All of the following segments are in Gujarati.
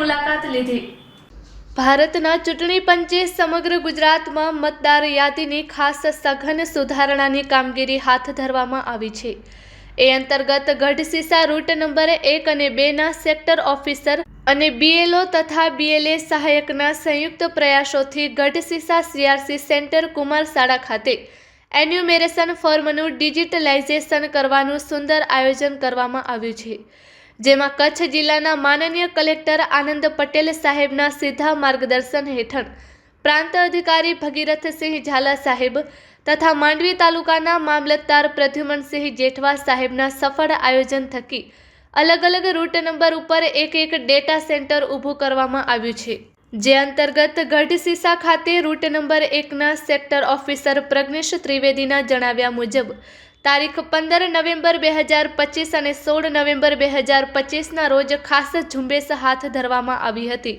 મુલાકાત લીધી. ભારતના ચૂંટણી પંચે સમગ્ર ગુજરાતમાં મતદાર યાદીની ખાસ સઘન સુધારણાની કામગીરી હાથ ધરવામાં આવી છે. એ અંતર્ગત ગઢસીસા રૂટ નંબર એક અને બેના સેક્ટર ઓફિસર અને બીએલઓ તથા બીએલએ સહાયકના સંયુક્ત પ્રયાસોથી ગઢસીસા સીઆરસી સેન્ટર કુમારશાળા ખાતે એન્યુમેરેશન ફોર્મનું ડિજિટલાઇઝેશન કરવાનું સુંદર આયોજન કરવામાં આવ્યું છે. જેમાં કચ્છ જિલ્લાના માનનીય કલેક્ટર આનંદ પટેલ સાહેબના સીધા માર્ગદર્શન હેઠળ પ્રાંત અધિકારી ભગીરથસિંહ ઝાલા સાહેબ તથા માંડવી તાલુકાના મામલતદાર પ્રદ્યુમનસિંહ જેઠવા સાહેબના સફળ આયોજન થકી અલગ અલગ રૂટ નંબર ઉપર એક એક ડેટા સેન્ટર ઊભું કરવામાં આવ્યું છે. જે અંતર્ગત ગઢસીસા ખાતે રૂટ નંબર એકના સેક્ટર ઓફિસર પ્રજ્ઞેશ ત્રિવેદીના જણાવ્યા મુજબ તારીખ પંદર નવેમ્બર બે હજાર પચીસ અને સોળ નવેમ્બર બે હજાર પચીસના રોજ ખાસ ઝુંબેશ હાથ ધરવામાં આવી હતી,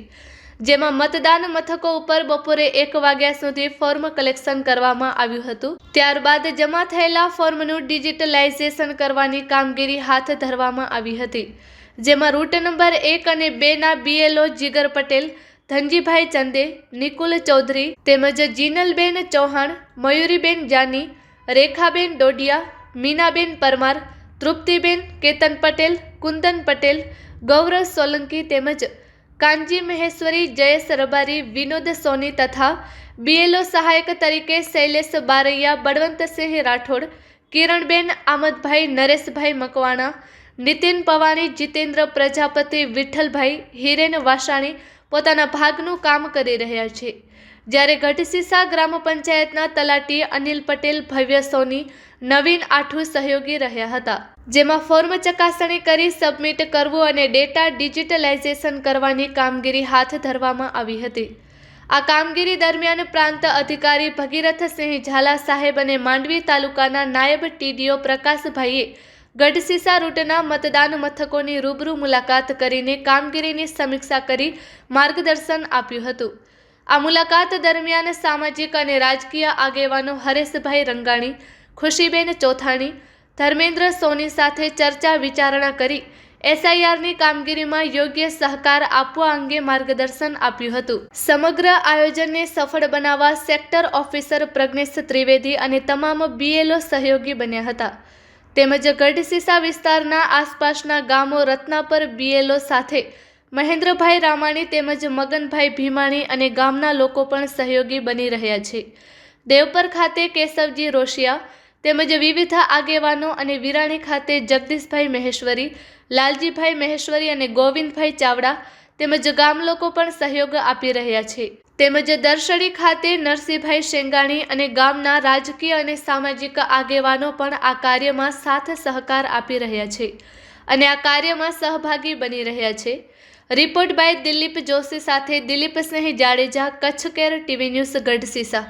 જેમાં મતદાન મથકો ઉપર બપોરે એક વાગ્યા સુધી ફોર્મ કલેક્શન કરવામાં આવ્યું હતું. ત્યારબાદ જમા થયેલા ફોર્મનું ડિજિટલાઇઝેશન કરવાની કામગીરી હાથ ધરવામાં આવી હતી, જેમાં રૂટ નંબર એક અને બેના બીએલઓ જીગર પટેલ, ધનજીભાઈ ચંદે, નિકુલ ચૌધરી તેમજ જીનલબેન ચૌહાણ, મયુરીબેન જાની રેખાબેન ડોડિયા, મીનાબેન પરમાર, તૃપ્તિબેન કેતન પટેલ, કુંદન પટેલ, ગૌરવ સોલંકી તેમજ કાનજી મહેશ્વરી, જયેશ રબારી, વિનોદ સોની તથા બીએલઓ સહાયક તરીકે શૈલેષ બારૈયા બળવંતસિંહ રાઠોડ, કિરણબેન આમદભાઈ, નરેશભાઈ મકવાણા, નીતિન પવાણી, જીતેન્દ્ર પ્રજાપતિ, વિઠ્ઠલભાઈ, હિરેન વાસાણી પોતાના ભાગનું કામ કરી રહ્યા છે. જ્યારે ગઢસીસા ગ્રામ પંચાયતના તલાટી અનિલ પટેલ ભવ્ય સોની નવીન આઠું સહયોગી રહ્યા હતા, જેમાં ફોર્મ ચકાસણી કરી સબમિટ કરવું અને ડેટા ડિજિટલાઇઝેશન કરવાની કામગીરી હાથ ધરવામાં આવી હતી. આ કામગીરી દરમિયાન પ્રાંત અધિકારી ભગીરથસિંહ ઝાલા સાહેબ અને માંડવી તાલુકાના નાયબ ટીડીઓ પ્રકાશભાઈએ ગઢસીસા રૂટના મતદાન મથકોની રૂબરૂ મુલાકાત કરીને કામગીરીની સમીક્ષા કરી માર્ગદર્શન આપ્યું હતું. આ મુલાકાત દરમિયાન સામાજિક અને રાજકીય આગેવાનો હરેશભાઈ રંગાણી, ખુશીબેન ચોથાણી, ધર્મેન્દ્ર સોની સાથે ચર્ચા વિચારણા કરી એસઆઈઆરની કામગીરીમાં યોગ્ય સહકાર આપવા અંગે માર્ગદર્શન આપ્યું હતું. સમગ્ર આયોજનને સફળ બનાવવા સેક્ટર ઓફિસર પ્રજ્ઞેશ ત્રિવેદી અને તમામ બીએલઓ સહયોગી બન્યા હતા. તેમજ ગઢસીસા વિસ્તારના આસપાસના ગામો રત્નાપર બીએલઓ સાથે મહેન્દ્રભાઈ રામાણી તેમજ મગનભાઈ ભીમાણી અને ગામના લોકો પણ સહયોગી બની રહ્યા છે. દેવપર ખાતે કેશવજી રોશિયા તેમજ વિવિધ આગેવાનો અને વિરાણી ખાતે જગદીશભાઈ મહેશ્વરી, લાલજીભાઈ મહેશ્વરી અને ગોવિંદભાઈ ચાવડા તેમજ ગામ લોકો પણ સહયોગ આપી રહ્યા છે. તેમજ દર્શડી ખાતે નરસિંહભાઈ શેંગાણી અને ગામના રાજકીય અને સામાજિક આગેવાનો પણ આ કાર્યમાં સાથ સહકાર આપી રહ્યા છે અને આ કાર્યમાં સહભાગી બની રહ્યા છે. રિપોર્ટ બાય દિલીપ જોશી સાથે Dilip Sinh Jadeja Kutch care TV news Gadhsisa